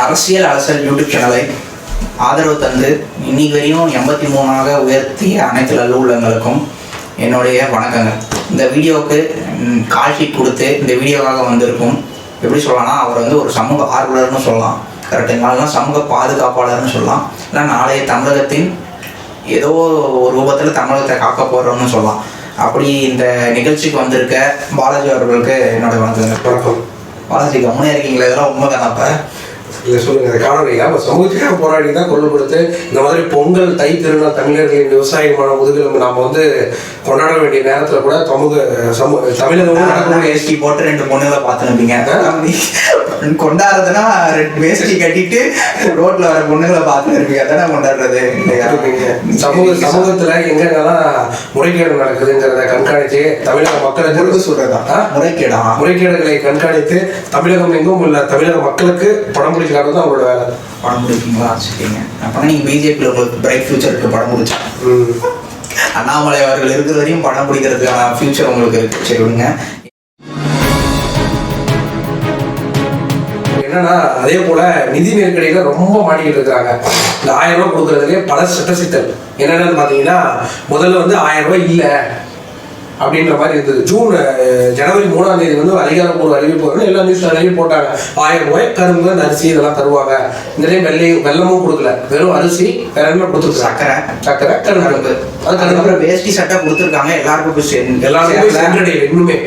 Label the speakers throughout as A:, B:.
A: அரசியல் அலசல் யூடியூப் சேனலை ஆதரவு தந்து இன்னைக்கு வரையும் எண்பத்தி மூணாக உயர்த்திய அனைத்து நல்லுள்ளங்களுக்கும் என்னுடைய வணக்கங்கள். இந்த வீடியோவுக்கு ம், கால் ஷீட் கொடுத்து இந்த வீடியோவாக வந்திருக்கும் எப்படி சொல்லலாம்னா அவர் வந்து ஒரு சமூக ஆர்வலர்னு சொல்லலாம். கரெக்டுங்களா இல்லைனா சமூக பாதுகாப்பாளர்னு சொல்லலாம். இல்லை நாளைய தமிழகத்தின் ஏதோ ஒரு ரூபத்தில் தமிழகத்தை காக்க போகிறோம்னு சொல்லலாம். அப்படி இந்த நிகழ்ச்சிக்கு வந்திருக்க பாலாஜி அவர்களுக்கு என்னோட வணக்கங்கள்.
B: வணக்கம்.
A: பாலாஜி கம்முனே இருக்கீங்களா இதெல்லாம் உண்மைதானே அப்போ?
B: இல்லை சொல்லுங்க இந்த காணொலியா நம்ம சமூகத்துக்காக போராடி தான் குரல் கொடுத்து இந்த மாதிரி பொங்கல் தை திருநாள் தமிழர்களின் விவசாயமான முதுகெலும்பு நாம வந்து கொண்டாட வேண்டிய நேரத்துல கூட சமூக சமூக தமிழகம்
A: வேஷ்டி போட்டு ரெண்டு பொண்ணுகளை பார்த்துருப்பீங்க. கொண்டாடுறதுன்னா ரெண்டு வேஷ்டி கட்டிட்டு ரோட்ல வர பொண்ணுகளை பார்த்து இருப்பீங்க. அதானே கொண்டாடுறது?
B: சமூக சமூகத்துல எங்கெங்கெல்லாம் முறைகேடு நடக்குதுங்கிறத கண்காணிச்சு தமிழக மக்களுக்கு
A: சொல்றதா? முறைகேடா.
B: முறைகேடுகளை கண்காணித்து தமிழகம் எங்கும் உள்ள தமிழக மக்களுக்கு படம் பிடிச்சு காட்டுறது அவங்களோட வேலை.
A: படம் முடிப்பீங்களா சரிங்க அப்போ நீங்க பிஜேபியில் உங்களுக்கு பிரைட் ஃபியூச்சர் இருக்கு படம் முடிச்சா
B: ம்.
A: அண்ணாமலை அவர்கள் இருக்கிற வரையும் படம் பிடிக்கிறதுக்கான ஃபியூச்சர் உங்களுக்கு இருக்கு. சரி விடுங்க.
B: என்னன்னா அதே போல நிதி நெருக்கடியில ரொம்ப மாட்டிக்கிட்டு இருக்காங்க இந்த ஆயிரம் ரூபாய் கொடுக்கறதுலயே பல சட்ட சிக்கல் என்னன்னு பாத்தீங்கன்னா முதல்ல வந்து ஆயிரம் ரூபாய் இல்ல அப்படின்ற மாதிரி இருந்தது. ஜூன் ஜனவரி மூணாம் தேதி வந்து அதிகாரப்பூர்வ அறிவிப்பு வந்து எல்லா நியூஸ் சேனலையும் போட்டாங்க. ஆயிரம் ரூபாய் கரும்பு அந்த அரிசி இதெல்லாம் தருவாங்க. இந்த டைம் வெள்ளை வெள்ளமும் கொடுக்கல. வெறும் அரிசி வேற என்ன கொடுத்துருக்காங்க?
A: சக்கரை.
B: சக்கரை கரும்பு.
A: கரும்பு.
B: அது கரும்பு.
A: அதுக்கப்புறம் வேஷ்டி சட்டை கொடுத்துருக்காங்க. எல்லாருக்கும் போய் சேரல.
B: சென்றடையல இன்னுமே.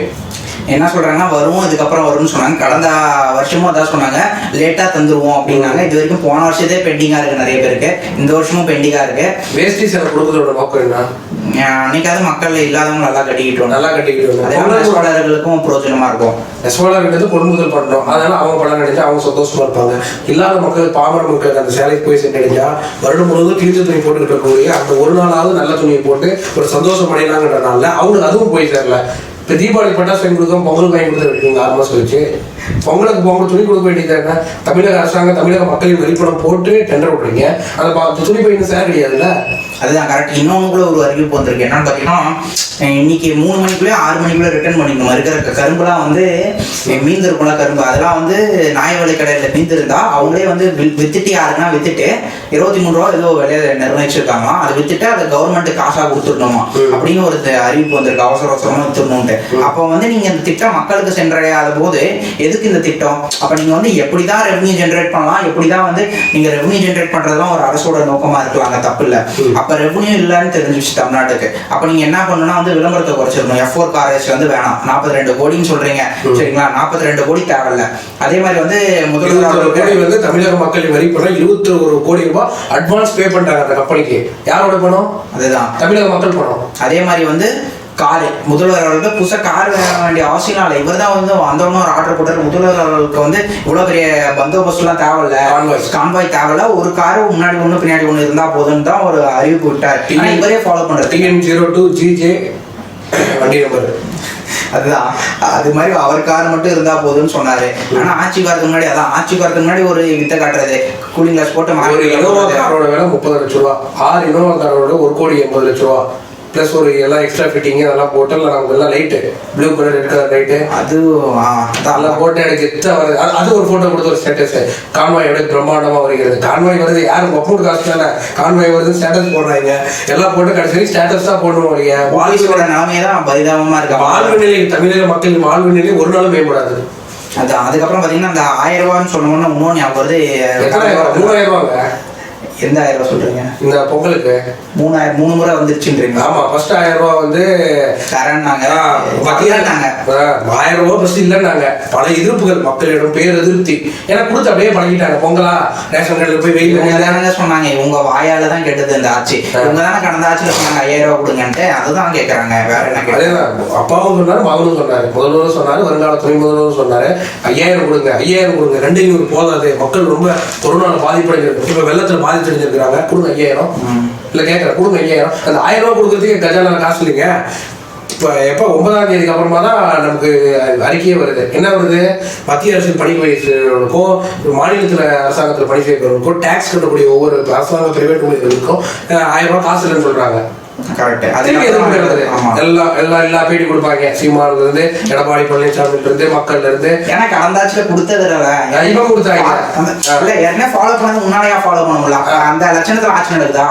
A: என்ன சொல்றாங்கன்னா வரும் இதுக்கப்புறம் வரும்னு சொன்னாங்க. கடந்த வருஷமும் அதான் சொன்னாங்க. லேட்டா தந்துருவோம் அப்படின்னாங்க. இது வரைக்கும் போன வருஷத்தே பெண்டிங்கா இருக்கு நிறைய பேருக்கு. இந்த வருஷமும் பெண்டிங்கா இருக்கு.
B: வேஷ்டி சேலை கொடுக்கறதோட நோக்கம் என்ன?
A: அன்னைக்காவது மக்கள் இல்லாதவங்க நல்லா கட்டிக்கிட்டோம்.
B: நல்லா கட்டிக்கிட்டு
A: அதே
B: வந்தாங்க.
A: நெசவாளர்களுக்கும் பிரயோஜனமா இருக்கும்.
B: நெசவாளர்கிட்ட கொள்முதல் பண்ணணும் அதனால அவங்க படம் கிடைச்சா அவங்க சந்தோஷமா இருப்பாங்க. இல்லாத மக்கள் பாமர மக்களுக்கு அந்த சேலைக்கு போய் சென்றடைஞ்சா வருடம் முழுவதும் கிழிஞ்ச துணி போட்டுக்கிட்டு இருக்கக்கூடிய அந்த ஒரு நாளாவது நல்ல துணியை போட்டு ஒரு சந்தோஷம் அடையலாங்கிறனால அவங்களுக்கு அதுவும் போய் சேரல. இப்போ தீபாவளி பட்டாசு வாங்கி கொடுக்கும் பொங்கல் வாங்கி கொடுத்து இருக்கீங்க ஆறு மாசம் வச்சு பொங்கலுக்கு பொங்கல் துணி கொடுக்க வேண்டியது என்ன? தமிழக அரசாங்கம் தமிழக மக்களின் வெளிப்படம் போட்டு டெண்டர் விட்றீங்க அந்த பா- துணி போய் இன்னும் சேர கிடையாதுல்ல?
A: அதுதான் கரெக்ட் இன்னொன்று கூட ஒரு அறிவிப்பு வந்திருக்கு. என்னன்னு பார்த்தீங்கன்னா இன்னைக்கு மூணு மணிக்குள்ளே ஆறு மணிக்குள்ளே ரிட்டர்ன் பண்ணிக்கணும். இருக்கிற க- கரும்புலாம் வந்து மீந்திருக்கும்ல கரும்பு. அதெல்லாம் வந்து நியாய விலை கடையில் மீந்திருந்தா அவங்களே வந்து வித்துட்டு யாருன்னா வித்துட்டு இருபத்தி மூணு ரூபா ஏதோ விலையை நிர்ணயிச்சிருக்காங்களாம். அதை வித்துட்டு அதை கவர்மெண்ட் காசாக கொடுத்துடணுமா? அப்படின்னு ஒரு அறிவிப்பு வந்திருக்கு. அவசர அவசரமாக வித்துடணும்ட்டு அப்போ வந்து நீங்க இந்த திட்டம் மக்களுக்கு சென்றடையாத போது எதுக்கு இந்த திட்டம்? அப்போ நீங்க வந்து எப்படி தான் ரெவன்யூ ஜென்ரேட் பண்ணலாம்? எப்படி தான் வந்து நீங்க ரெவன்யூ ஜென்ரேட் பண்றதுலாம் ஒரு அரசோட நோக்கமா இருக்கலாங்க தப்பு இல்ல. அப்ப ரெவன்யூ இல்லைன்னு தெரிஞ்சிச்சு தமிழ்நாட்டுக்கு. அப்ப நீங்க என்ன பண்ணணும்னா வந்து விளம்பரத்தை குறைச்சிடணும். எஃப் ஃபோர் காரேஜ் வந்து வேணாம். நாற்பத்தி ரெண்டு கோடின்னு சொல்றீங்க. சரிங்களா? நாற்பத்தி ரெண்டு கோடி தேவையில்ல. அதே மாதிரி வந்து முதல்வர்
B: கோடி வந்து தமிழக மக்களின் வரி பணம் இருபத்தி ஒரு கோடி ரூபாய் அட்வான்ஸ் பே பண்ணிட்டாங்க அந்த கம்பெனிக்கு யாரோட பணம்?
A: அதுதான்.
B: தமிழக மக்கள் பணம்.
A: அதே மாதிரி வந்து கார். முதல்வர் அவர்களுக்கு புதுசாக கார் வேண வேண்டிய அவசியம் இல்லை இவர் தான் வந்து வந்தவொன்னு ஒரு ஆர்டர் போட்டார். முதல்வர் அவர்களுக்கு வந்து இவ்வளோ பெரிய பந்தோபஸ்துலாம் தேவையில்ல. கான்வாய். தேவையில்ல. ஒரு கார் முன்னாடி ஒன்று பின்னாடி ஒன்று இருந்தா போதும்னு தான் ஒரு அறிவிப்பு விட்டார். இவரே ஃபாலோ பண்றது
B: டிஎன் ஜீரோ டூ ஜிஜே வண்டி நம்பர்
A: அதுதான். அது மாதிரி அவர் கார் மட்டும் இருந்தா போதும்னு சொன்னாரு. ஆனா ஆட்சிக்கு வரதுக்கு முன்னாடி அதான் ஆட்சிக்கு வரதுக்கு முன்னாடி ஒரு வித்தை காட்டுறது. கூலிங் கிளாஸ் போட்டு மாறி
B: இனோவா காரோட விலை முப்பது லட்ச ரூபா. ஆறு இனோவா காரோட ஒரு கோடி எண்பது லட்ச ரூபா. ப்ளஸ் ஒரு எல்லாம் எக்ஸ்ட்ரா ஃபிட்டிங் அதெல்லாம் போட்டு எல்லாம் நமக்கு எல்லாம் light blue colour red colour light
A: அது
B: அதெல்லாம் போட்டு எனக்கு எத்த வருது அது- அது ஒரு போட்டோ கொடுத்த ஒரு ஸ்டேட்டஸ் கான்வாய் எப்படி பிரம்மாண்டமா வருகிறது. கான்வாய் வருது யாரும் ஒப்பூர் காசு தானே. கான்வாய் வருது ஸ்டேட்டஸ் போடுறாங்க. எல்லாம் போட்டு கடைசி ஸ்டேட்டஸ் தான் போடணும் வரீங்க
A: வாலிஸோட நிலைமையை தான் பரிதாபமா இருக்கு
B: வாழ்வு நிலை தமிழக மக்களின் வாழ்வு நிலை ஒரு நாளும் மேம்படாது.
A: அதான் அதுக்கப்புறம் பாத்தீங்கன்னா அந்த ஆயிரம் ரூபான்னு சொன்னோம்னா இன்னொன்று வருது.
B: மூணாயிரம் ரூபாங்க.
A: எந்த ஆயிரம் ரூபாய் சொல்றீங்க?
B: இந்த பொங்கலுக்கு.
A: மூணாயிரம் மூணு முறை வந்துருச்சுன்றீங்க
B: ஆமா ஃபர்ஸ்ட் ஆயிரம் ரூபாய் வந்து
A: தரேன்னாங்க.
B: ஆ, ஆயிரம் ரூபாய் ஃபர்ஸ்ட் இல்லைன்னாங்க. பல எதிர்ப்புகள் மக்களிடம் பேர் எதிர்த்தி ஏன்னா கொடுத்து அப்படியே பழகிட்டாங்க. பொங்கலா ரேஷன் கடையில் போய் வெயில்
A: தானங்க சொன்னாங்க இவங்க வாயால தான் கெட்டது இந்த ஆட்சி. இவங்க தானே கடந்த ஆட்சியில சொன்னாங்க ஐயாயிரம் ரூபாய் கொடுங்கன்ட்டு. அதுதான் கேக்குறாங்க வேற என்ன
B: அதேதான். அப்பாவும் சொன்னாரு மகனும் சொன்னாரு. முதல்வரும் சொன்னாரு வருங்கால துணை முதல்வரும் சொன்னாரு. ஐயாயிரம் கொடுங்க ஐயாயிரம் கொடுங்க ரெண்டு ஐநூறு போதாது. மக்கள் ரொம்ப கொரோனால பாதிப்படைஞ்சிருக்கு. இப்ப வெள்ளத்துல பாதிப்படைஞ்சிருக்கிறாங்க கொடுங்க ஐயாயிரம். இல்லை கேட்குறேன் கொடுங்க ஐயாயிரம். அந்த ஆயிரம் ரூபா கொடுக்குறதுக்கு கஜானா காசு இல்லைங்க. இப்போ எப்போ ஒன்பதாம் தேதிக்கு அப்புறமா தான் நமக்கு அறிக்கையே வருது. என்ன வருது? மத்திய அரசின் பணி செய்வர்களுக்கும் மாநிலத்தில் அரசாங்கத்தில் பணி செய்வர்களுக்கும் டேக்ஸ் கட்டக்கூடிய ஒவ்வொரு அரசாங்க பிரைவேட் ஊழியர்களுக்கும் ஆயிரம் ரூபாய் காசு இல்லைன்னு சொல்கிறாங்க
A: கரெக்ட்.
B: திருப்பி எதுவும் கிடையாது எல்லா எல்லா எல்லா பேட்டி கொடுப்பாங்க. சீமான்ல இருந்து எடப்பாடி பழனிசாமில இருந்து மக்கள்ல இருந்து
A: ஏன்னா கடந்தாச்சுல கொடுத்ததுல
B: இவன் கொடுத்தாங்க.
A: இல்ல ஏற்கனவே ஃபாலோ பண்ணது முன்னாடியா ஃபாலோ பண்ண முடியல அப்ப அந்த லட்சணத்துல ஆட்சி நடக்குதா?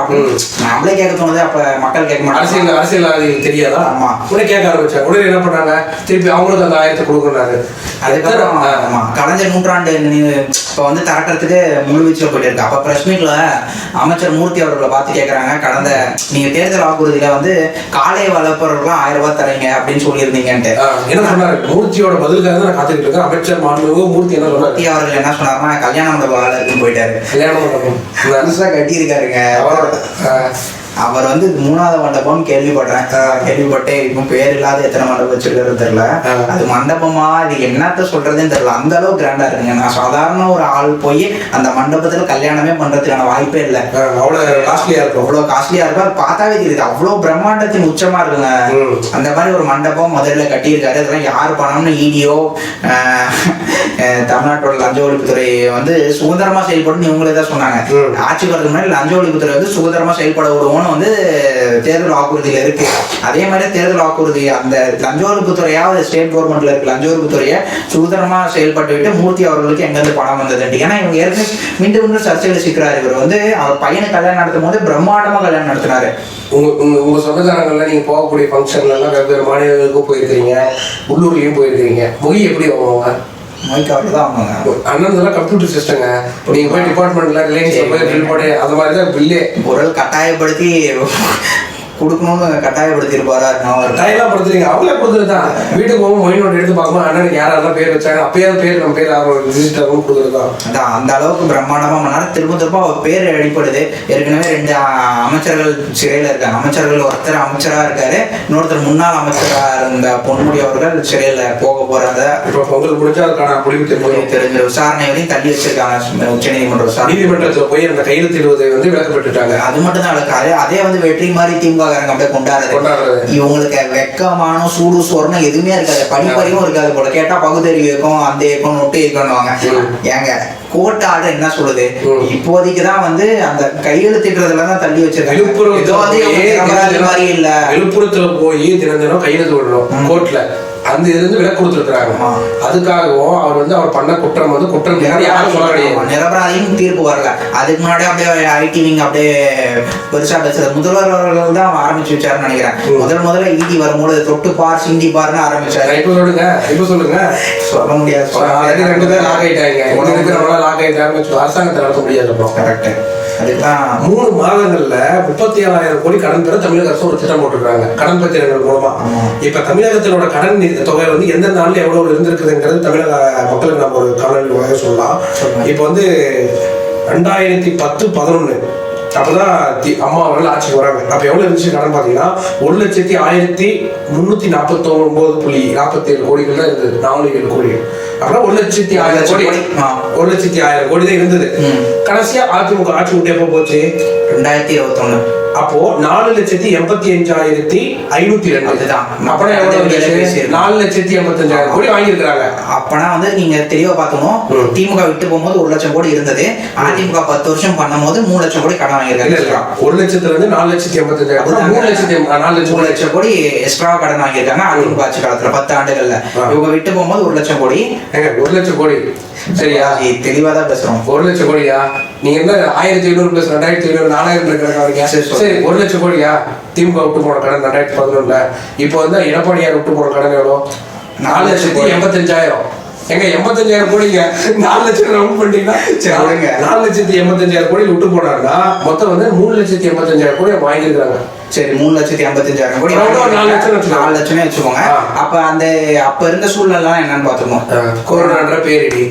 A: நம்மளே கேட்க தோணுது அப்ப மக்கள் கேட்க மாட்டாங்க.
B: அரசியல் அரசியல்வாதிகளுக்கு தெரியாதா?
A: ஆமா.
B: உடனே கேட்க ஆரம்பிச்சாங்க. உடனே என்ன பண்ணாங்க? திருப்பி அவங்களுக்கு அந்த ஆயிரத்தை கொடுக்குறாரு
A: அதுக்கப்புறம் கலைஞர் நூற்றாண்டு இப்ப வந்து திரட்டுறதுக்கு முழு வீச்சுல போயிட்டு இருக்கு. அப்ப பிரஸ் மீட்ல அமைச்சர் மூர்த்தி அவர்களை பார்த்து கேக்குறாங்க. கடந்த நீங்க தேர்தல் வாக்குறுதியில வந்து காலை வளர்ப்பவர்களும் ஆயிரம் ரூபாய் தரீங்க அப்படின்னு சொல்லியிருந்தீங்கன்ட்டு.
B: என்ன சொன்னாரு? மூர்த்தியோட பதிலுக்காக தான் நான் காத்துக்கிட்டு இருக்கேன். அமைச்சர் மாண்புமிகு மூர்த்தி என்ன
A: மூர்த்தி அவர்கள் என்ன சொன்னாருன்னா கல்யாண மண்டபம் வேலை இருக்குன்னு போயிட்டாரு.
B: கல்யாணம் பண்ணணும்
A: புதுசா கட்டி இருக்காருங்க
B: அவரோட
A: அவர் வந்து மூணாவது மண்டபம்னு கேள்விப்படுறேன் கேள்விப்பட்டேன் இப்போ பேர் இல்லாத எத்தனை மண்டபம் வச்சிருக்காரு தெரியல. அது மண்டபமா இது என்னத்த சொல்றதுன்னு தெரியல. அந்த அளவுக்கு கிராண்டா இருக்குங்க. நான் சாதாரண ஒரு ஆள் போய் அந்த மண்டபத்துல கல்யாணமே பண்றதுக்கான வாய்ப்பே இல்லை.
B: அவ்வளவு காஸ்ட்லியா இருக்கும்.
A: அவ்வளவு காஸ்ட்லியா இருக்கும். அது பார்த்தாவே தெரியுது. அவ்வளவு பிரம்மாண்டத்தின் உச்சமா இருக்குங்க. அந்த மாதிரி ஒரு மண்டபம் முதல்ல கட்டியிருக்காரு. அதெல்லாம் யார் பணம்னு இடியோ தமிழ்நாட்டோட லஞ்ச ஒழிப்புத்துறை வந்து சுதந்திரமா செயல்படும் இவங்களே தான் சொன்னாங்க.
B: ம்.
A: ஆட்சிக்கு வரதுக்கு முன்னாடி லஞ்ச ஒழிப்புத்துறை வந்து சுதந்திரமா செயல்பட விடுவோம்னு வந்து தேர்தல் வாக்குறுதியில் இருக்கு. அதே மாதிரி தேர்தல் வாக்குறுதி அந்த லஞ்ச ஒழிப்புத்துறையாவது ஸ்டேட் கவர்மெண்ட்ல இருக்கு. லஞ்ச ஒழிப்புத்துறையை சுதந்திரமா செயல்பட்டு விட்டு மூர்த்தி அவர்களுக்கு எங்கிருந்து பணம் வந்தது? ஏன்னா இவங்க ஏற்கனவே மீண்டும் மீண்டும் சர்ச்சையில் சிக்கிறாரு இவர். வந்து அவர் பையனை கல்யாணம் நடத்தும் போது பிரம்மாண்டமா கல்யாணம் நடத்தினாரு.
B: உங்க உங்க உங்க சொந்தக்காரங்கள்ல நீங்க போகக்கூடிய ஃபங்க்ஷன்ல எல்லாம் வெவ்வேறு மாநிலங்களுக்கும் போயிருக்கிறீங்க. உள்ளூர்லயும் போயிருக்கிறீங்க. மொழி எப்படி வாங்குவாங்க
A: அவர் தான் அவங்க
B: அண்ணன் இதெல்லாம் கம்ப்யூட்டர் சிஸ்டங்க நீங்க போய் டிபார்ட்மெண்ட்ல ரிலையன்ஸ்ல போய் பில் போட்டு அந்த மாதிரி தான் பில்லே
A: பொருள் கட்டாயப்படுத்தி கொடுக்கணும்னு கட்டாயப்படுத்தி இருப்பாரா அவர்
B: டைலாம் படுத்துறீங்க அவங்களே கொடுத்துருதான் வீட்டுக்கு போகும்போது மொய் நோட் எடுத்து பார்க்கும்போது அண்ணனுக்கு யாரெல்லாம் பேர் வச்சாங்க அப்பயாவது பேர் நம்ம பேர் ஆகும் விசிட் ஆகும் கொடுக்குறதுதான்
A: அதான் அந்த அளவுக்கு பிரம்மாண்டமா பண்ணாரு. திரும்ப திரும்ப அவர் பேர் அடிப்படுது ஏற்கனவே ரெண்டு அமைச்சர்கள் சிறையில இருக்காங்க. அமைச்சர்கள் ஒருத்தர் அமைச்சரா இருக்காரு. இன்னொருத்தர் முன்னாள் அமைச்சரா இருந்த பொன்முடி அவர்கள் சிறையில போக போறாங்க.
B: இப்போ பொங்கல் முடிஞ்சா அதுக்கான முடிவு
A: தெரிஞ்ச விசாரணை வரையும் தள்ளி வச்சிருக்காங்க. உச்ச நீதிமன்ற விசாரணை
B: நீதிமன்றத்தில் போய் அந்த கையெழுத்திடுவதை வந்து விளக்கப்பட்டுட்டாங்க.
A: அது மட்டும் தான் அதே வந்து வெற்றி மாதிரி திமுக காரங்க அப்படியே கொண்டாடுறது. இவங்களுக்கு வெக்கமான சூடு சோறுன்னு எதுவுமே இருக்காது. படிப்பறிவும் இருக்காது போல. கேட்டா பகுத்தறிவு இயக்கம் அந்த இயக்கம் நொட்டு இயக்கம்னுவாங்க
B: ம்.
A: ஏங்க கோர்ட் ஆர்டர் என்ன சொல்லுது. இப்போதைக்கு தான் வந்து அந்த கையெழுத்திடுறதுல தான் தள்ளி வச்சிருக்காங்க. திறமையாத மாதிரி இல்ல.
B: விழுப்புரத்துல போய் தினம் தினம் கையெழுத்து விடணும் கோர்ட்ல. அந்த இதுல இருந்து விலக்கு கொடுத்துருக்காங்க
A: ஆமா.
B: அதுக்காகவும் அவர் வந்து அவர் பண்ண குற்றம் வந்து குற்றம் யாரும் சொல்ல கிடையாது.
A: நிரபராதியும் தீர்ப்பு வரல அதுக்கு முன்னாடி அப்படியே ஐடி விங் அப்படியே பெருசா பேசுறது. முதல்வர் அவர்கள் தான் ஆரம்பிச்சு வச்சாருன்னு நினைக்கிறேன். முதல் முதல்ல ஈடி வரும்போது தொட்டு பார் சிந்தி பார்னு ஆரம்பிச்சாரு.
B: இப்ப சொல்லுங்க. இப்ப சொல்லுங்க.
A: சொல்ல முடியாது.
B: ரெண்டு பேர் லாக் ஆயிட்டாங்க. ஒண்ணு இருக்கிறவங்க லாக் ஆயிட்டாங்க அரசாங்கத்தை நடத்த முடியாது
A: கரெக்ட்
B: மூணு மாதங்கள்ல முப்பத்தி ஏழாயிரம் கோடி கடன் பெற தமிழக அரசு ஒரு திட்டம் போட்டிருக்காங்க கடன் பத்திரங்கள் மூலமா. இப்ப தமிழகத்தினோட கடன் தொகை வந்து எந்த நாள்ல எவ்வளவு இருந்திருக்குதுங்கிறது தமிழக மக்களுக்கு நம்ம ஒரு காணொலி சொல்லலாம். இப்ப வந்து ரெண்டாயிரத்தி பத்து பதினொன்னு அப்பதான் அம்மா அவர்கள் ஆட்சிக்கு வராங்க. அப்ப எவ்வளவு இருந்துச்சு கடன் பாத்தீங்கன்னா ஒரு லட்சத்தி ஆயிரத்தி முன்னூத்தி நாற்பத்தி ஒன்பது புள்ளி நாற்பத்தி ஏழு கோடிகள் தான் இருந்தது. நாலு ஏழு கோடிகள் அப்புறம் ஒரு லட்சத்தி ஆயிரம் கோடி. ஒரு லட்சத்தி ஆயிரம் கோடி தான் இருந்தது. கடைசியா அதிமுக ஆட்சி விட்டு எப்போ போச்சு?
A: ரெண்டாயிரத்தி இருபத்தொன்னு.
B: அப்போ நாலு லட்சத்தி எண்பத்தி அஞ்சாயிரத்தி ஐநூத்தி ரெண்டு
A: அதுதான்.
B: அப்பனா. நாலு லட்சத்தி எண்பத்தி அஞ்சாயிரம் கோடி வாங்கியிருக்கிறாங்க.
A: அப்பனா வந்து நீங்க தெளிவா பார்த்தோம். திமுக விட்டு போகும்போது ஒரு லட்சம் கோடி இருந்தது. அதிமுக பத்து வருஷம் பண்ணும்போது மூணு லட்சம் கோடி கடன் வாங்கியிருக்காங்க.
B: ஒரு லட்சத்துல இருந்து நாலு லட்சத்தி எண்பத்தி அஞ்சாயிரம் மூணு லட்சத்தி நாலு லட்சம்
A: மூணு லட்சம் கோடி எக்ஸ்ட்ரா கடன் வாங்கியிருக்காங்க அதிமுக ஆட்சி காலத்துல பத்து ஆண்டுகள்ல. இவங்க விட்டு போகும்போது ஒரு லட்சம் கோடி.
B: ஒரு லட்சம் கோடி. சரியா?
A: தெளிவா தான் பேசுறோம்.
B: ஒரு லட்சம் கோடியா? நீங்க என்ன ஆயிரத்தி ஐநூறு பிளஸ் ரெண்டாயிரத்தி ஐநூறு நாலாயிரம் இருக்கிற
A: சொல்லு.
B: சரி. ஒரு லட்சம் கோடியா? திமுக விட்டு போன கடன் ரெண்டாயிரத்தி பதினொன்றுல இப்போ வந்து எடப்பாடியார் விட்டு போன கடன் எவ்வளோ? நாலு லட்சத்தி எண்பத்தஞ்சாயிரம். எங்க எண்பத்தஞ்சாயிரம் கோடிங்க? நாலு லட்சம் ரவுண்ட் பண்ணிட்டீங்கன்னா
A: சரி, விடுங்க.
B: நாலு லட்சத்தி எண்பத்தஞ்சாயிரம் கோடி விட்டு போனாருன்னா மொத்தம் வந்து மூணு லட்சத்தி எண்பத்தஞ்சாயிரம் கோடி வாங்கியிருக்காங்க
A: சரி மூணு லட்சத்தி எண்பத்தஞ்சாயிரம் கோடி
B: நாலு லட்சம்.
A: நாலு லட்சமே வச்சுக்கோங்க. அப்ப அந்த அப்ப இருந்த சூழ்நிலை என்னன்னு பாத்துக்கோங்க
B: கொரோனான்ற பேரிடி.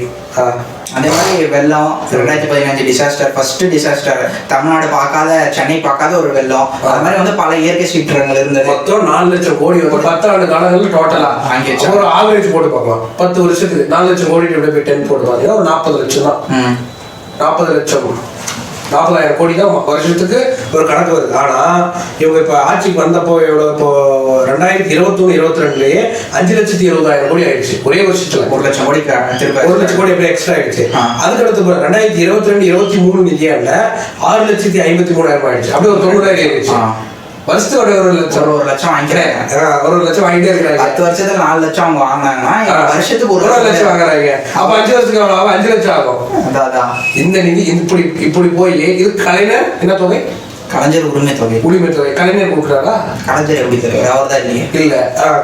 A: அதே மாதிரி வெள்ளம் ரெண்டாயிரத்தி பதினஞ்சு டிசாஸ்டர் ஃபர்ஸ்ட் டிசாஸ்டர் தமிழ்நாடு பார்க்காத சென்னை பார்க்காத ஒரு வெள்ளம். அது மாதிரி வந்து பல இயற்கை சீற்றங்கள் இருந்தது.
B: மொத்தம் நாலு லட்சம் கோடி வந்து பத்தாண்டு காலங்கள்ல டோட்டலா
A: வாங்கி வச்சா.
B: ஒரு ஆவரேஜ் போட்டு பார்க்கலாம். பத்து வருஷத்துக்கு நாலு லட்சம் கோடி டென் போட்டு பார்த்தீங்கன்னா ஒரு நாற்பது லட்சம் தான். நாற்பது லட்சம். நாற்பதாயிரம் கோடி தான் வருஷத்துக்கு ஒரு கணக்கு வருது. ஆனா இவங்க இப்ப ஆட்சிக்கு வந்தப்போ எவ்வளவு? இப்போ ரெண்டாயிரத்தி இருபத்தொன்னு இருபத்தி ரெண்டுலயே அஞ்சு லட்சத்தி எழுபதாயிரம் கோடி ஆயிடுச்சு. ஒரே வருஷத்துல
A: ஒரு லட்சம் கோடி
B: ஒரு லட்சம் கோடி எப்படி எக்ஸ்ட்ரா ஆயிடுச்சு. அதுக்கடுத்து ரெண்டாயிரத்தி இருபத்தி ரெண்டு இருபத்தி மூணு நிதியாண்டுல ஆறு லட்சத்தி ஐம்பத்தி மூணாயிரம் ஆயிடுச்சு. அப்படியே ஒரு தொண்ணூறாயிரம் ஆயிடுச்சு. வருஷத்துக்கு ஒரு ஒரு லட்சம்
A: ஒரு லட்சம் வாங்கிக்கிறேன்.
B: ஒரு ஒரு லட்சம் வாங்கிட்டே இருக்காங்க
A: பத்து வருஷத்துல நாலு லட்சம் அவங்க வாங்கினாங்கன்னா. வருஷத்துக்கு ஒரு
B: ஒரு லட்சம் வாங்குறாங்க. அப்ப அஞ்சு வருஷத்துக்கு எவ்வளவு? அஞ்சு லட்சம் ஆகும்.
A: அதான்
B: இந்த நிதி இப்படி இப்படி போய் இது கலைஞர் என்ன தொகை?
A: கலைஞர் உரிமை தொகை.
B: உரிமை தொகை. கலைஞர் கொடுக்குறாரா?
A: கலைஞர் எப்படி தருவார்? அவர் தான் இல்லையே.
B: இல்ல.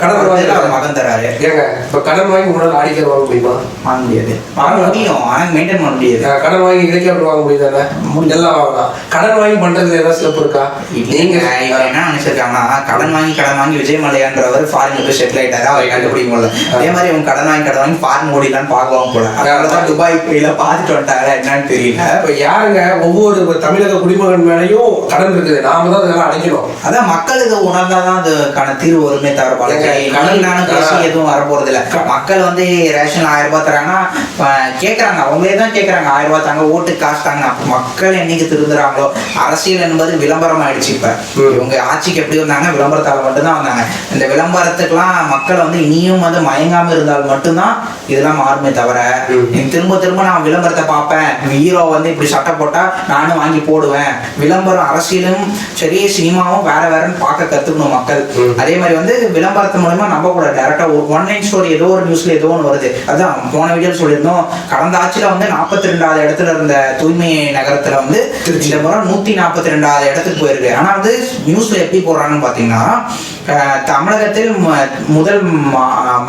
B: கடன் வாங்கி
A: அவர் மகன் தராரு.
B: ஏங்க இப்ப கடன் வாங்கி முன்னாடி ஆடிக்கர் வாங்க முடியுமா?
A: வாங்க முடியாது. வாங்க முடியும். ஆனா மெயின்டைன் பண்ண முடியாது.
B: கடன் வாங்கி அப்படி வாங்க முடியுதானே எல்லாம் வாங்கலாம். கடன் வாங்கி பண்றதுல ஏதாவது சிறப்பு இருக்கா?
A: நீங்க இப்ப என்ன நினைச்சிருக்காங்கன்னா கடன் வாங்கி கடன் வாங்கி விஜய் மலையான்றவர் ஃபாரின் போய் செட்டில் ஆயிட்டாரு. அவர் கண்டுபிடிக்க முடியல. அதே மாதிரி இவங்க கடன் வாங்கி கடன் வாங்கி ஃபாரின் ஓடிலான்னு பார்க்குவாங்க போல. அதனாலதான் துபாய் போயில பார்த்துட்டு வந்துட்டாங்க என்னன்னு தெரியல.
B: இப்ப யாருங்க ஒவ்வொரு தமிழக குடிமகன் மேலயும் கடன் இருக்குது நாம தான் அதெல்லாம் அடைக்கணும்.
A: அதான் மக்கள் இதை உணர்ந்தாதான் அதுக்கான தீர்வு வருமே தவிர பழக்க
B: ஏங்க, கடன்
A: நானும் பேசி. எதுவும் வரப்போறது இல்ல மக்கள் வந்து ரேஷன் ஆயிரம் ரூபாய் தராங்கன்னா அஹ், கேக்குறாங்க. அவங்களே தான் கேக்குறாங்க. ஆயிரம் ரூபாய் தாங்க ஓட்டுக்கு காசு தாங்க. மக்கள் என்னைக்கு திருந்துறாங்களோ அரசியல் என்பது விளம்பரம் ஆயிடுச்சு இப்ப. இவங்க ஆட்சிக்கு எப்படி வந்தாங்க? விளம்பரத்தால மட்டும்தான் வந்தாங்க. இந்த விளம்பரத்துக்குலாம் மக்கள் வந்து இனியும் வந்து மயங்காம இருந்தால் மட்டும்தான் இதெல்லாம் மாறுமே தவிர திரும்ப திரும்ப நான் விளம்பரத்தை பார்ப்பேன். ஹீரோ வந்து இப்படி சட்டை போட்டா நானும் வாங்கி போடுவேன். விளம்பரம் அரசியலும் சரி சினிமாவும் வேற வேறன்னு பார்க்க கத்துக்கணும் மக்கள். அதே மாதிரி வந்து விளம்பரத்து மூலமா நம்ப கூட டேரக்டா ஒன் லைன் ஸ்டோரி ஏதோ ஒரு நியூஸ்ல ஏதோ ஒன்று வருது. அதான் போன வீடியோ சொல்லியிருந்தோம். கடந்த ஆட்சியில வந்து நாற்பத்தி ரெண்டாவது இடத்துல இருந்த தூய்மை நகரத்துல வந்து. இந்த முறை நூத்தி நாற்பத்தி ரெண்டாவது இடத்துக்கு போயிருக்கு. ஆனா வந்து நியூஸ்ல எப்படி போடுறாங்கன்னு பாத்தீங்கன்னா தமிழகத்தில் முதல்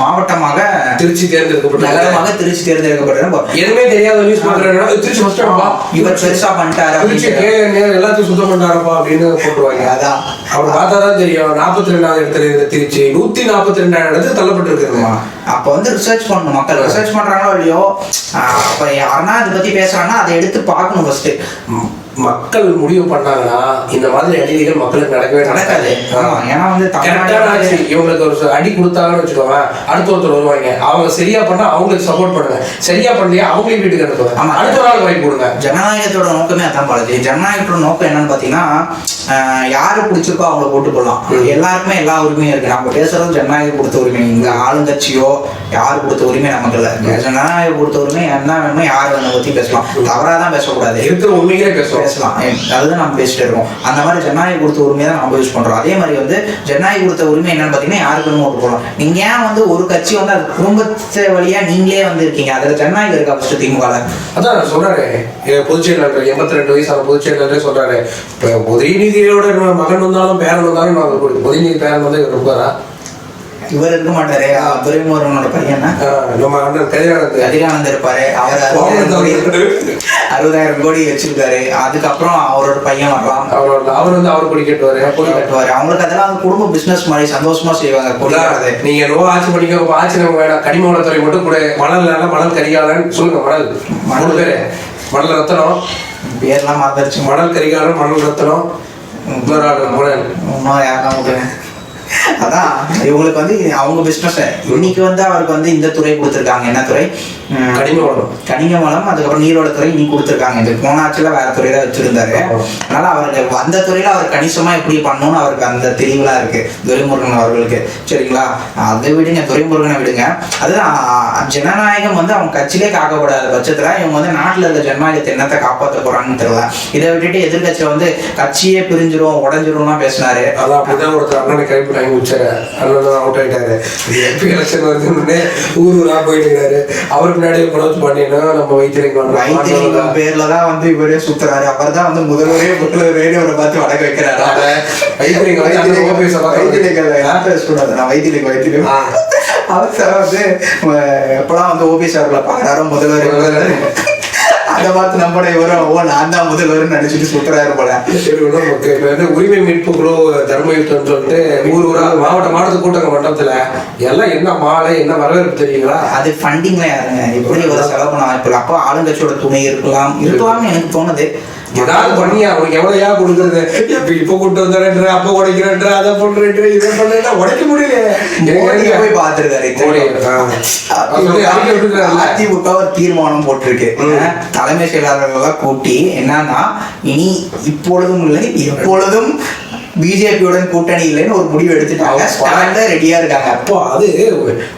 A: மாவட்டமாக
B: திருச்சி தேர்ந்தெடுக்கப்பட்ட
A: நகரமாக திருச்சி தேர்ந்தெடுக்கப்பட்டது.
B: எதுவுமே தெரியாத நியூஸ் திருச்சி ஃபர்ஸ்ட்
A: இவர் பெருசா பண்ணிட்டாரு
B: எல்லாத்தையும் சுத்தம் பண்ணாரப்பா அப்படின்னு போட்டுருவாங்க.
A: அதான்.
B: அவர் பார்த்தா தான் தெரியும். நாற்பத்தி ரெண்டாவது இடத்துல இருந்த திருச்சி நூத்தி நாற்பத்தி ரெண்டாவது இடத்துக்கு தள்ளப்பட்டு இருக்குது
A: ஆமா. அப்ப வந்து ரிசர்ச் பண்ணணும். மக்கள் ரிசர்ச் பண்றாங்களோ இல்லையோ அப்ப யாருன்னா இதை பத்தி பேசுறாங்கன்னா அதை எடுத்து பார்க்கணும் ஃபர்ஸ்ட்
B: மக்கள் முடிவு பண்ணாங்கன்னா இந்த மாதிரி அநீதிகள் மக்களுக்கு நடக்கவே
A: நடக்காது. ஏன்னா வந்து
B: கரெக்டான ஆட்சி. இவங்களுக்கு ஒரு அடி கொடுத்தாங்கன்னு வச்சுக்கோங்க அடுத்த ஒருத்தர் வருவாங்க. அவங்க சரியா பண்ணா அவங்களுக்கு சப்போர்ட் பண்ணுங்க. சரியா பண்ணலையா அவங்களையும் வீட்டுக்கு அனுப்புங்க.
A: ஆமா.
B: அடுத்த ஆள் வாங்கி கொடுங்க.
A: ஜனநாயகத்தோட நோக்கமே அதான் பாலாஜி. ஜனநாயகத்தோட நோக்கம் என்னன்னு பாத்தீங்கன்னா யாரு பிடிச்சிருக்கோ அவங்கள போட்டு போடலாம். எல்லாருக்குமே எல்லா உரிமையும் இருக்கு. நம்ம பேசுறது ஜனநாயகம் கொடுத்த உரிமை. இந்த ஆளுங்கட்சியோ யார் கொடுத்த உரிமை நமக்கு இல்ல ஜனநாயகம் கொடுத்த உரிமை என்ன வேணுமோ யார் வேணும் பத்தி பேசலாம். தவறாதான் பேசக்கூடாது.
B: இருக்கிற உண்மைகளே பேசுவோம்.
A: பேசலாம். அதுதான் நம்ம பேசிட்டு இருக்கோம். அந்த மாதிரி ஜனநாயகம் கொடுத்த உரிமையை தான் நம்ம யூஸ் பண்றோம். அதே மாதிரி வந்து ஜனநாயகம் கொடுத்த உரிமை என்னன்னு பாத்தீங்கன்னா யாருக்கு வேணும் ஓட்டு போடலாம். நீங்க ஏன் வந்து ஒரு கட்சி வந்து அது குடும்பத்தை வழியா நீங்களே வந்து இருக்கீங்க? அதுல ஜனநாயகம் இருக்கா ஃபர்ஸ்ட் திமுக
B: அதான் சொல்றாரு பொதுச் செயலாளர் எண்பத்தி ரெண்டு வயசான பொதுச் செயலாளரே சொல்றாரு இப்போ உதயநிதியோட மகன் வந்தாலும் பேரன் வந்தாலும் நான் பேரன் வந்து இருப்பாரா
A: இவர் இருக்க மாட்டாரு. துரைமுருகனோட பையன்
B: நம்ம அண்ணன் கதிரானந்த்.
A: அதிகானந்த் இருப்பாரு. அவர் அறுபதாயிரம் கோடி வச்சிருக்காரு. அதுக்கப்புறம் அவரோட பையன் வரலாம்
B: அவரோட அவர் வந்து அவர் கொடி கட்டுவாரு.
A: கொடி கட்டுவாரு. அவங்களுக்கு அதெல்லாம் குடும்ப பிசினஸ் மாதிரி சந்தோஷமா செய்வாங்க கொடி கட்டுறது.
B: நீங்க நோ ஆட்சி உங்க ஆட்சி நமக்கு வேணாம். கனிம வளத்துறை மட்டும் கூட மணல் மணல் கரிகாலன். சொல்லுங்க மணல். மூணு பேரு. மணல் ரத்தனம்.
A: பேர்லாம் மாத்திருச்சு.
B: மணல் கரிகாலன் மணல் ரத்தனம். இன்னொரு ஆள் மணல்.
A: இன்னும் விடுவேன். அதான் இவங்களுக்கு வந்து அவங்க பிசினஸ் இன்னைக்கு வந்து அவருக்கு வந்து இந்த துறை கொடுத்துருக்காங்க. என்ன துறை?
B: கனிம வளம்.
A: கனிம வளம் அதுக்கப்புறம் நீர்வளத்துறை இன்னைக்கு கொடுத்துருக்காங்க. இது போன ஆட்சியில வேற துறை தான் வச்சிருந்தாரு. அதனால அவருக்கு அந்த துறையில அவர் கணிசமா எப்படி பண்ணணும்னு அவருக்கு அந்த தெளிவுலா இருக்கு. துரைமுருகன் அவர்களுக்கு. சரிங்களா? அதை விடுங்க துரைமுருகனை விடுங்க. அதுதான் ஜனநாயகம் வந்து அவங்க கட்சியிலே காக்கப்படாத பட்சத்துல இவங்க வந்து நாட்டுல இருக்க ஜனநாயகத்தை என்னத்தை காப்பாற்ற போறாங்கன்னு தெரியல. இதை விட்டுட்டு எதிர்கட்சியில வந்து கட்சியே பிரிஞ்சிரும் உடஞ்சிரும்லாம் பேசினாரு.
B: அதான் அப்படிதான் ஒருத்தர் அண்ணனை கைப்பி வாங்கி வச்சாரு அண்ணன் அவுட் ஆயிட்டாரு. எப்பி எலெக்ஷன் வருதுன்னு ஊர் ஊரா போயிட்டு இருக்காரு அவர் பின்னாடி ப்ரொனவுன்ஸ் பண்ணினா நம்ம வைத்தியலிங்கம்
A: வைத்தியலிங்கம் பேர்ல தான் வந்து இவரே சுத்துறாரு. அவர் தான் வந்து முதல்வரே முதல்வர் ரேடியோட பார்த்து வடக்க வைக்கிறாரு.
B: வைத்தியலிங்கம்.
A: வைத்தியலிங்கம் யார் பேசக்கூடாது நான் வைத்தியலிங்கம் வைத்தியலிங்கம்
B: ஆ.
A: அவர் சார் வந்து அஹ், எப்பலாம் வந்து ஓபிஎஸ் அவர்களை பார்க்கறாரோ. முதல்வர் முதல்வர். அதை பார்த்து நம்மட இவரும் ஓ நான் தான் போல.
B: சரி விடு, நமக்கு இப்ப வந்து உரிமை மீட்பு குழு தர்ம யுத்தம்னு சொல்லிட்டு ஊர் ஊரா மாவட்ட மாவட்ட கூட்டங்க மண்டபத்துல. எல்லாம் என்ன மாலை என்ன வரவேற்பு தெரியுங்களா?
A: அது ஃபண்டிங்ல யாருங்க? எப்படி ஒரு செலவு பண்ண வாய்ப்பு இல்லை அப்போ ஆளுங்கட்சியோட துணை இருக்கலாம். இருக்கலாம்னு எனக்கு தோணுது.
B: ஏதாவது பண்ணி அவனுக்கு எவ்வளவுயா கொடுக்குறது? இப்ப இப்ப கூட்டு வந்தேன்ற அப்ப உடைக்கிறேன்ற அதை பண்றேன்ற இதை பண்றேன்ற உடைக்க முடியல
A: மோடியை போய் பார்த்திருக்காரு. அதிமுக ஒரு தீர்மானம் போட்டிருக்கு. தலைமை செயலாளர்கள் எல்லாம் கூட்டி என்னன்னா இனி இப்பொழுதும் இல்லை எப்பொழுதும் பிஜேபியுடன் கூட்டணி இல்லைன்னு ஒரு முடிவு எடுத்துட்டாங்க ஸ்டாண்ட ரெடியா இருக்காங்க
B: அப்போ அது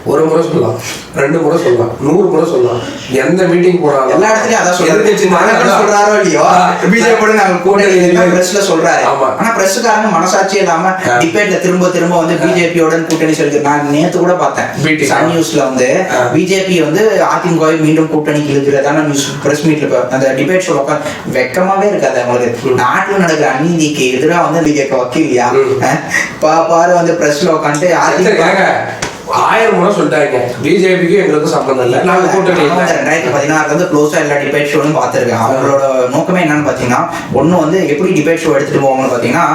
B: ஒரு முறை சொல்லலாம் ரெண்டு முறை சொல்லலாம் நூறு முறை சொல்லலாம் எந்த மீட்டிங் போனாலும்
A: எல்லா இடத்துலயும் அதான் சொல்றாரு. சொல்றாரோ இல்லையோ. பிஜேபியோட நாங்க கூட்டணி இல்லைன்னு பிரஸ்ல சொல்றாரு
B: ஆமா.
A: ஆனா பிரஸ்காரங்க மனசாட்சி இல்லாம. டிபேட்ல திரும்ப திரும்ப வந்து பிஜேபியோட கூட்டணி சொல்லி நான் நேத்து கூட பார்த்தேன். சன் நியூஸ்ல வந்து. பிஜேபி வந்து அதிமுகவை மீண்டும் கூட்டணிக்கு இழுக்கிறதான நியூஸ் பிரஸ் மீட்ல அந்த டிபேட் ஷோ உட்காந்து வெக்கமாவே இருக்காது அவங்களுக்கு நாட்டுல நடக்கிற அநீதிக்கு எதிராக வந்து கேட்க வக்கீலியா?
B: ம்.
A: பா பாரு வந்து பிரஸ்ல உட்காந்து
B: சரி,
A: அதிமுக
B: ஏங்க, ஆயிரம் முறை சொல்லிட்டாங்க. பிஜேபிக்கு எங்களுக்கு சம்பந்தம் இல்லை. நாங்க கூட்டணி
A: ரெண்டாயிரத்தி பதினாறுல இருந்து க்ளோஸா எல்லா டிபேட் ஷோவும் பார்த்திருக்கேன். அவங்களோட நோக்கமே என்னன்னு பாத்தீங்கன்னா ஒண்ணு வந்து எப்படி டிபேட் ஷோ எடுத்துட்டு போவாங்கன்னு பாத்தீங்கன்னா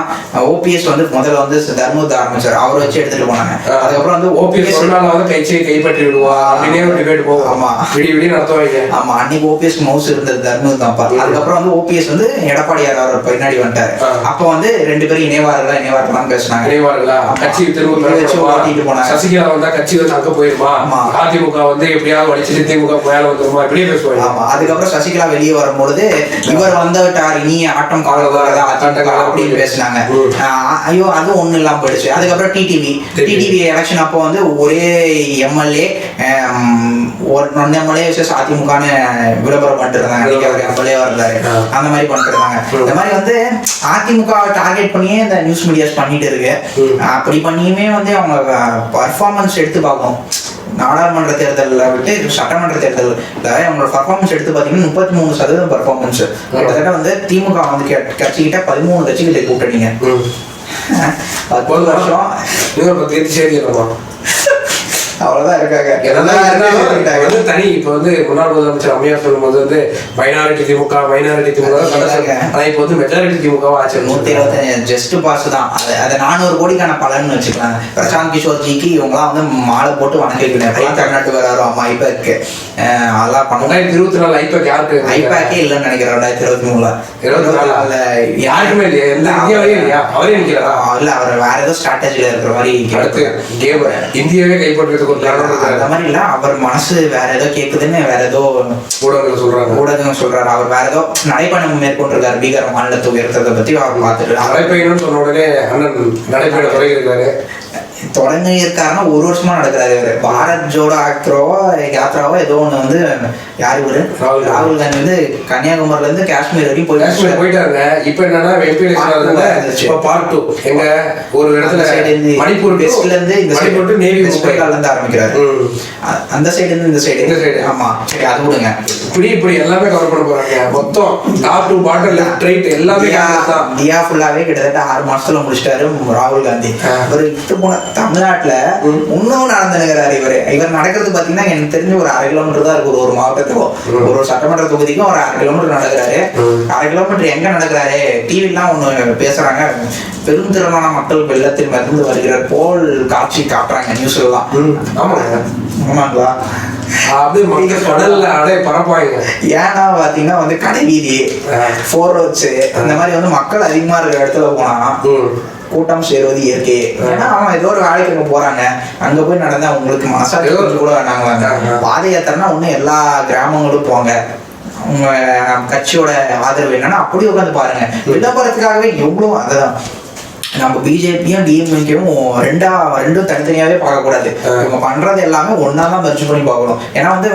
A: ஓபிஎஸ் வந்து முதல்ல வந்து தர்மபுரத்தை ஆரம்பிச்சார். அவரை வச்சு எடுத்துட்டு போனாங்க. அதுக்கப்புறம் வந்து
B: ஓபிஎஸ் நாள் வந்து கைச்சியை கைப்பற்றி விடுவா. அப்படின்னே ஒரு டிபேட் போகும்.
A: ஆமா.
B: விடி விடி நடத்துவாங்க.
A: ஆமா அன்னைக்கு ஓபிஎஸ் மவுஸ் இருந்தது தர்மபுரம் தான்
B: ம்.
A: அதுக்கப்புறம் வந்து ஓபிஎஸ் வந்து எடப்பாடியார் அவர் பின்னாடி வந்துட்டாரு. அப்ப வந்து ரெண்டு பேரும் இணைவார்களா இணைவார்களாம் பேசினாங்க.
B: நினைவார்களா கட்சி திரும்ப
A: வச்சு ஓட்டிட்டு போனாங்க.
B: சசிகலா வந்தா கட்சி வந்து அங்க போயிருமா. அதிமுக வந்து எப்படியாவது வலிச்சுட்டு திமுக மேல வந்துருமா? இப்படியே பேசுவாங்க.
A: ஆமா. அதுக்கப்புறம் சசிகலா வெளியே வரும்பொழுது இவர் வந்துட்டார் இனி ஆட்டம் காலவரதா அதிமுக அப்படின்னு பேசினாங்க. ஐயோ அது ஒண்ணு இல்லாம போயிடுச்சு. அதுக்கப்புறம் டிடிவி. டிடிவி எலெக்ஷன் அப்போ வந்து ஒரே எம்எல்ஏ ஒரு ஒன்னு எம்எல்ஏ விசேஷ அதிமுகன்னு விளம்பரம் பண்ணிட்டு இருந்தாங்க அவர் எம்எல்ஏ இருந்தாரு. அந்த மாதிரி பண்ணிட்டு இருந்தாங்க. இந்த மாதிரி வந்து அதிமுக டார்கெட் பண்ணியே இந்த நியூஸ் மீடியாஸ் பண்ணிட்டு இருக்கு. அப்படி பண்ணியுமே வந்து அவங்க பர்ஃபார்மன்ஸ் எடுத்து பார்க்கணும் நாடாளுமன்ற தேர்தலில் விட்டு சட்டமன்ற தேர்தலில் அவங்களோட பர்ஃபார்மன்ஸ் எடுத்து பார்த்தீங்கன்னா முப்பத்தி மூணு சதவீதம் பர்ஃபார்மன்ஸ் கிட்டத்தட்ட வந்து திமுக வந்து கட்சிக்கிட்ட பதிமூணு கட்சிகிட்ட கூட்டணிங்க வருஷம்.
B: இன்னொரு பத்து தேதி
A: அவ்வளவுதான் இருக்காங்க.
B: தனி இப்ப வந்து முன்னாள் முதலமைச்சர் அம்மையார் சொல்லும்போது வந்து மைனாரிட்டி திமுக மைனாரிட்டி திமுக தான் கடைசி.
A: அதாங்க.
B: ஆனா இப்ப வந்து மெஜாரிட்டி திமுகவா ஆச்சு
A: நூத்தி இருபத்தஞ்சு ஜஸ்ட் பாஸ் தான். அது அது நானூறு கோடிக்கான பலன் வச்சுக்கலாம். பிரசாந்த் கிஷோர் ஜிக்கு இவங்கலாம் வந்து மாலை போட்டு எப்பலாம் தமிழ்நாட்டு வராரோ அம்மா ஐபேக்கு அதெல்லாம்
B: ரெண்டாயிரத்தி இருபத்தி நாலு ஐபேக் யாருக்கு?
A: ஐபேக்கே இல்லைன்னு நினைக்கிறேன் ரெண்டாயிரத்தி இருபத்தி மூணுல.
B: இருபத்தி நாலுல யாருக்குமே இல்லையா? எந்த இந்தியாவிலே இல்லையா? அவரே நிக்கிறதா
A: இல்ல அவர் வேற ஏதோ ஸ்ட்ராட்டஜில இருக்கிற மாதிரி
B: அடுத்து. கேம் இந்தியாவே காரணம்
A: அந்த மாதிரி இல்ல. அவர் மனசு வேற ஏதோ கேக்குதுன்னு வேற ஏதோ
B: ஊடகங்கள் சொல்றாங்க.
A: ஊடகம் சொல்றாரு. அவர் வேற ஏதோ நடைப்பயணம் மேற்கொண்டிருக்காரு. பீகார் மாநிலத்தை உயர்த்ததை பத்தி அவர் பார்த்துட்டு அவர்
B: நடைப்பயணம்னு சொன்ன உடனே அண்ணன் நடைப்பயணம் தொடங்கி இருக்காரு
A: தொடங்கி இருக்காருன்னா ஒரு வருஷமா நடக்கிறாரு இவரு. பாரத் ஜோடோ ஆக்டரோவோ யாத்ராவோ ஏதோ ஒண்ணு வந்து யாரு இவரு?
B: ராகுல்
A: ராகுல் காந்தி வந்து கன்னியாகுமரில இருந்து காஷ்மீர் வரைக்கும்
B: காஷ்மீர்
A: போய்
B: போயிட்டாருங்க. இப்ப என்னன்னா எம்பி. இப்ப பார்ட் டூ எங்க ஒரு இடத்துல மணிப்பூர்
A: வெஸ்ட்ல இருந்து இந்த சைடு
B: மணிப்பூர் to நேவி
A: பெங்கால்ல இருந்து ஆரம்பிக்கிறாரு. அந்த சைடு இருந்து இந்த சைடு
B: இந்த side.
A: ஆமா. சரி அது விடுங்க.
B: இப்படி இப்படி எல்லாமே கவர் பண்ண போறாங்க. மொத்தம் top to bottom left right எல்லாமே
A: இந்தியா ஃபுல்லாவே கிட்டத்தட்ட ஆறு மாசத்துல முடிச்சிட்டாரு ராகுல் காந்தி. இவர் இட்டு போன தமிழ்நாட்டுல. இன்னும் நடந்துனுங்கிறாரு இவரு. இவர் நடக்கிறது பாத்தீங்கன்னா எனக்கு தெரிஞ்ச ஒரு அரை கிலோமீட்டர் தான் இருக்கு. ஒரு ஒரு மாவட்டத்துக்கும். ஒரு சட்டமன்ற தொகுதிக்கும் ஒரு அரை கிலோமீட்டர் நடக்கிறாரு. அரை கிலோமீட்டர் எங்க நடக்கிறாரு? டிவிலாம் ஒண்ணு பேசுறாங்க. பெருந்திரளான மக்கள் வெள்ளத்தில் மருந்து வருகிறார். போல் காட்சி காட்டுறாங்க நியூஸ்ல எல்லாம். ஆமாங்களா?
B: அப்படியே கடல்ல அடைய பரப்பாங்க.
A: ஏன்னா பாத்தீங்கன்னா வந்து கடை வீதி
B: ஆ.
A: ஃபோர் ரோட்ஸ் இந்த மாதிரி வந்து மக்கள் அதிகமா இருக்கிற இடத்துல போனா. கூட்டம் சேருவது இயற்கை. ஏன்னா அவன் ஏதோ ஒரு வேலைக்கு அங்க போறாங்க. அங்க போய் நடந்தா
B: ஏதோ-
A: கொஞ்சம் கூட வேணாங்க. பாத யாத்திரைனா இன்னும் எல்லா கிராமங்களும் போங்க உங்க கட்சியோட ஆதரவு என்னன்னா அப்படி உட்காந்து பாருங்க. விளம்பரத்துக்காகவே எவ்வளவு அதுதான் நம்ம பிஜேபியும் டிஎம்கேவும் ரெண்டா ரெண்டும் தனித்தனியாவே பார்க்க கூடாது
B: ஆ.
A: இவங்க பண்றது எல்லாமே ஒன்னா தான் மெர்ஜ் பண்ணி பார்க்கணும் ஏன்னா வந்து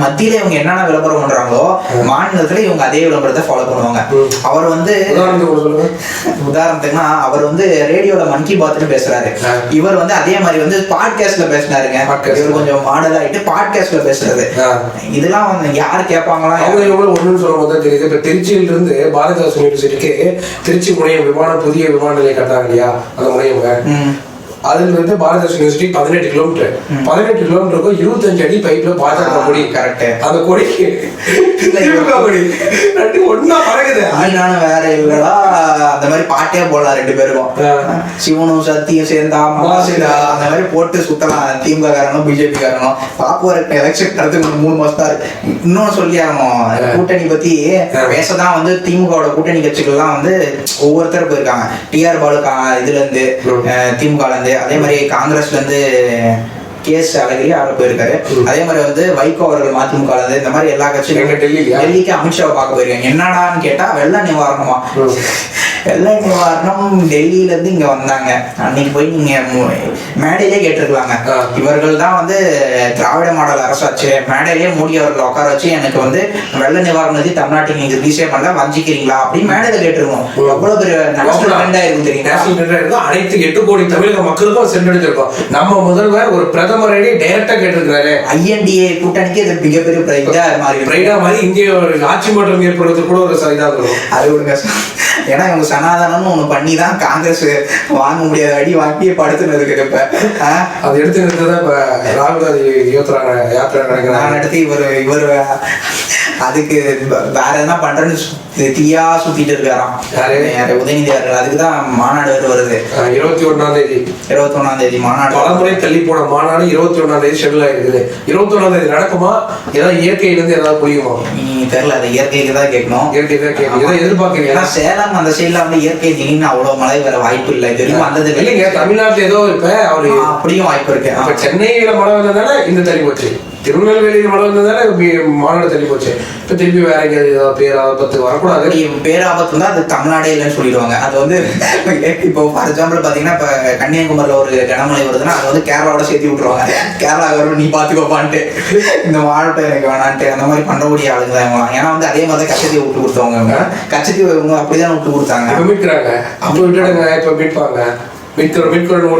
A: மத்தியில இவங்க என்னென்ன விளம்பரம் பண்றாங்களோ மாநிலத்துல இவங்க அதே விளம்பரத்தை ஃபாலோ பண்ணுவாங்க. அவர் வந்து உதாரணத்துக்குன்னா அவர் வந்து ரேடியோல மன் கி பாத்னு பேசுறாரு. இவர் வந்து அதே மாதிரி வந்து பாட்காஸ்ட்ல பேசினாருங்க. இவர் கொஞ்சம் மாடல் ஆயிட்டு பாட்காஸ்ட்ல பேசுறது. இதெல்லாம் வந்து யார் கேட்பாங்களா
B: இவங்களும் ஒண்ணுன்னு சொல்லும் போது தெரியுது இப்ப திருச்சியில இருந்து பாரதிதாசன் யூனிவர்சிட்டிக்கு திருச்சி முனையம் விமான புதிய விமான நிலையம் கட்டாங்க இல்லையா? அந்த முனையவங்க
A: ம்.
B: அதுல இருந்து பாரதிதாசன் யூனிவர்சிட்டி பதினெட்டு கிலோமீட்டர் பதினெட்டு கிலோமீட்டருக்கும் இருபத்தஞ்சு அடி பைப்ல பாஜக கொடி.
A: correct.
B: அந்த கொடிக்கு திமுக கொடி. ரெண்டு ஒண்ணா பறகுது
A: ஆயினான வேற இல்லடா அந்த மாதிரி பாட்டே போடலாம் ரெண்டு பேருக்கும். சிவனும் சத்தியும் சேர்ந்தா மாசிடா அந்த மாதிரி போட்டு சுத்தலாம். திமுக காரனும் பிஜேபி காரனும் பாப்புவார் எலெக்ஷன் நடத்துக்கு மூணு மாசம் தான் இன்னும் சொல்லி ஆகணும் கூட்டணி பத்தி பேசதான் வந்து திமுகவோட கூட்டணி கட்சிகள்லாம் வந்து ஒவ்வொருத்தர் போயிருக்காங்க. டிஆர் பாலு இதுல இருந்து இருந்து. அதே மாதிரி காங்கிரஸ்ல இருந்து கேஸ் அழகிரி அவர் போயிருக்காரு அதே மாதிரி வந்து வைகோ அவர்கள் மதிமுக இந்த மாதிரி எல்லா
B: டெல்லிலயா?
A: டெல்லிக்கு அமித்ஷாவை பார்க்க போயிருக்காங்க. என்னடான்னு கேட்டா வெள்ள நிவாரணமா. வெள்ள நிவாரணம் டெல்லியில இருந்து இங்க வந்தாங்க. அன்னைக்கு போய் நீங்க மு- மேடையிலே கேட்டிருக்கலாங்க. இவர்கள் தான் வந்து திராவிட மாடல் அரசாச்சு மேடையிலே மோடி அவர்களை உட்கார வச்சு எனக்கு வந்து வெள்ள நிவாரண நிதி தமிழ்நாட்டுக்கு நீங்க ரிலீஸே பண்ணல வஞ்சிக்கிறீங்களா அப்படின்னு மேடையில கேட்டிருக்கோம். எவ்வளவு பெரிய நேஷனல்
B: அனைத்து எட்டு கோடி தமிழக மக்களுக்கும் சென்றடைஞ்சிருக்கும் நம்ம முதல்வர் ஒரு பிரதமரே டைரக்டா கேட்டிருக்கிறாரு.
A: ஐஎன்டிஏ கூட்டணிக்கு இது மிகப்பெரிய பிர- இதா மாறி இருக்கு.
B: பிரைடா மாதிரி இந்திய ஒரு ஆட்சி மாற்றம் ஏற்படுறது கூட ஒரு இதா இருக்கும்
A: அது விடுங்க ஏன்னா இவங்க சனாதனம்னு ஒண்ணு பண்ணி தான் காங்கிரஸ் வாங்க முடியாத அடி வாங்கி படுத்துன்னு இருக்குது இப்ப?
B: அது எடுத்து நிறுத்ததான் இப்ப ராகுல் காந்தி யோத்ரா யாத்திரா
A: நான்
B: நடக்கிறாங்க
A: எடுத்து இவர் இவர் அதுக்கு வேற எதனா பண்றேன்னு தீயா சுத்திட்டு இருக்காராம்.
B: யாரு?
A: உதயநிதி அவர்கள். அதுக்கு தான் மாநாடு வருது.
B: இருபத்தி ஒண்ணாம் தேதி.
A: இருபத்தி ஒண்ணாம் தேதி மாநாடு.
B: பலமுறை தள்ளி போன மாநாடு இருபத்தி ஒண்ணாம் தேதி ஷெடியூல் ஆயிருக்குது. இருபத்தி ஒண்ணாம் தேதி நடக்குமா? ஏதாவது இயற்கையில இருந்து ஏதாவது புரியுமா?
A: நீ தெரியல அது இயற்கைக்கு தான் கேட்கணும்.
B: இயற்கை தான் கேட்கு எதை
A: ஏன்னா
B: எதிர்பார்க்கறீங்க
A: சேலம் அந்த சைடுல வந்து இயற்கை திடீர்னு அவ்வளவு மழை வர வாய்ப்பு இல்லை. வந்தது இல்லை.
B: இல்லைங்க தமிழ்நாட்டுல ஏதோ இப்ப அவரு
A: அப்படியும் வாய்ப்பு இருக்கு. ஆ.
B: இப்ப சென்னையில மழை வந்ததால இந்த தள்ளி போச்சு. திருநெல்வேலியில வந்ததால மி- மாநாடு தள்ளி போச்சு. இப்ப திருப்பி வேற எங்கேயாவது ஏதாவது பேர் ஆபத்து வரக்கூடாது.
A: பேராபத்து தான் அது தமிழ்நாடே இல்லைன்னு சொல்லிடுவாங்க. அது வந்து இப்போ ஃபார் எக்ஸாம்பிள் பார்த்தீங்கன்னா இப்போ கன்னியாகுமரியில் ஒரு கனமழை வருதுன்னா அது வந்து கேரளாவோட சேர்த்து விட்டுருவாங்க. கேரளா வரும் நீ பார்த்துக்கோப்பான்ட்டு இந்த மாவட்ட எனக்கு வேணான்ட்டு. அந்த மாதிரி பண்ணக்கூடிய ஆளுங்க தான் இவங்களாம் ஏன்னா வந்து அதே மாதிரி தான் விட்டு கொடுத்தவங்க இவங்க. கச்சத்தீவை இவங்க அப்படிதான் விட்டு கொடுத்தாங்க.
B: இப்ப மீட்கிறாங்க. அப்ப விட்டுடுங்க இப்ப மீட்பாங்க. மீட்கிறோம் மீட்கிறோம்?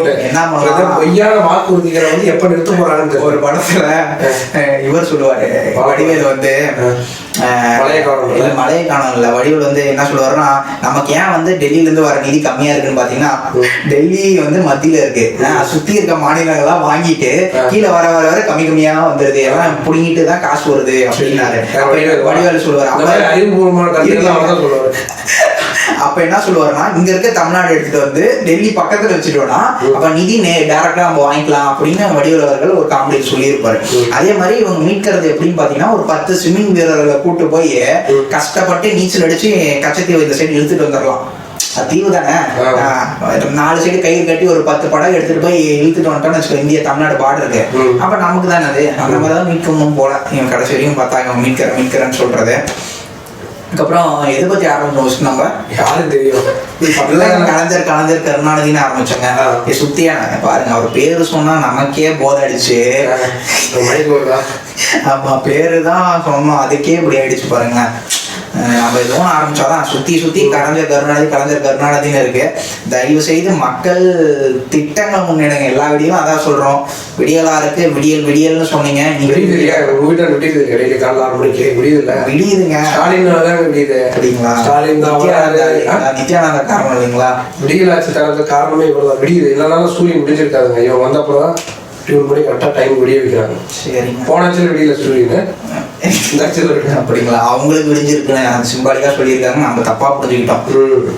B: அப்புறம் பொய்யான வாக்குறுதிகளை வந்து எப்ப நிறுத்த தெரியல.
A: ஒரு படத்துல இவர் சொல்லுவாரு. வடிவேல் வந்து
B: மலையை காணோம்.
A: இல்ல மலையை காணும் இல்ல வடிவேல் வந்து என்ன சொல்லுவாருன்னா நமக்கு ஏன் வந்து டெல்லியில இருந்து வர நிதி கம்மியா இருக்குன்னு பாத்தீங்கன்னா டெல்லி வந்து மத்தியில இருக்கு. சுத்தி இருக்க மாநிலங்கள்லாம் வாங்கிட்டு கீழே வர வர வர கம்மி கம்மியா வந்துருது. எல்லாம் புடுங்கிட்டு தான் காசு வருது அப்படின்னாரு. அப்ப வடிவேல். சொல்லுவாரு.
B: அறிவுபூர்வமான சொல்லுவாரு.
A: அப்ப என்ன சொல்லுவாருன்னா இங்க இருக்க தமிழ்நாடு எடுத்துட்டு வந்து டெல்லி பக்கத்துல வச்சுட்டோம்னா அப்ப நிதி டைரக்டா நம்ம வாங்கிக்கலாம் அப்படின்னு வடிவேல் அவர்கள் ஒரு காமெடி சொல்லியிருப்பாரு. அதே மாதிரி இவங்க மீட்கிறது எப்படின்னு பாத்தீங்கன்னா ஒரு பத்து ஸ்விம்மிங் வீரர்களை கூட்டு போய் கஷ்டப்பட்டு நீச்சல் அடிச்சு கச்சத்தீவு இந்த சைடு இழுத்துட்டு வந்துடலாம் தீவு தானே? நாலு சைடு கயிறு கட்டி ஒரு பத்து படம் எடுத்துட்டு போய் இழுத்துட்டு வந்துட்டோம்னு வச்சுக்கோ இந்திய தமிழ்நாடு பார்டருக்கு. அப்ப நமக்கு தானே அது? அந்த மாதிரி தான் மீட்கணும் போல. இவன் கடைசி வரைக்கும் பார்த்தா இவன் மீட்கிற மீட்கிறேன்னு சொல்றது. அதுக்கப்புறம் எதை பத்தி ஆரம்பிச்சோம் நம்ம
B: யாருக்கு தெரியும்?
A: கலைஞர் கலைஞர் கருணாநிதினு ஆரம்பிச்சாங்க. சுத்தியான பாருங்க அவர் பேரு சொன்னா நமக்கே போதை அடிச்சு
B: மணிக்கு வருதா
A: ஆமா பேரு தான் சொன்னோம் அதுக்கே இப்படி ஆயிடுச்சு பாருங்களேன் நம்ம எதுவும் ஆரம்பிச்சாதான் சுத்தி சுத்தி கலைஞர் கருணாநிதி கலைஞர் கருணாநிதினு இருக்கு. தயவு செய்து மக்கள் திட்டங்கள் முன்னெடுங்க. எல்லா வீடியும் அதான் சொல்றோம். விடியலா இருக்கு. விடியல் விடியல்னு சொன்னீங்க. நீங்க
B: வீட்டுல விடியுது இல்லையா? டெய்லி காலைல ஆறு மணிக்கு.
A: விடியுதுங்க.
B: ஸ்டாலின் தான் விடியுது.
A: அப்படிங்களா?
B: ஸ்டாலின் தான்?
A: நித்யானந்தா காரணம் இல்லைங்களா?
B: விடியலாச்சு தரது காரணமே இவ்வளவுதான். விடியுது. இல்லைனாலும் சூரியன் விடிஞ்சிருக்காதுங்க. இவன் வந்தப்பதான் டியூன் பண்ணி கரெக்டா டைம் விடிய வைக்கிறாங்க.
A: சரிங்க.
B: போனாச்சும் விடியல சூரியன் இந்த ஆட்சியில் இருக்கு
A: அப்படிங்களா? அவங்களுக்கு விடிஞ்சிருக்குன்னு அது சிம்பாலிக்கா சொல்லியிருக்காங்க. நம்ம தப்பா புரிஞ்சுக்கிட்டோம்.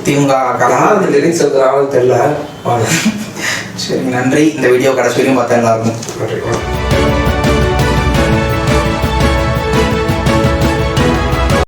A: திமுக
B: யார் லிரிக்ஸ் எழுதுறாங்கன்னு தெரியல?
A: சரி நன்றி. இந்த வீடியோ கடைசி வரையும் பார்த்தா எல்லாருக்கும்.
B: நன்றி.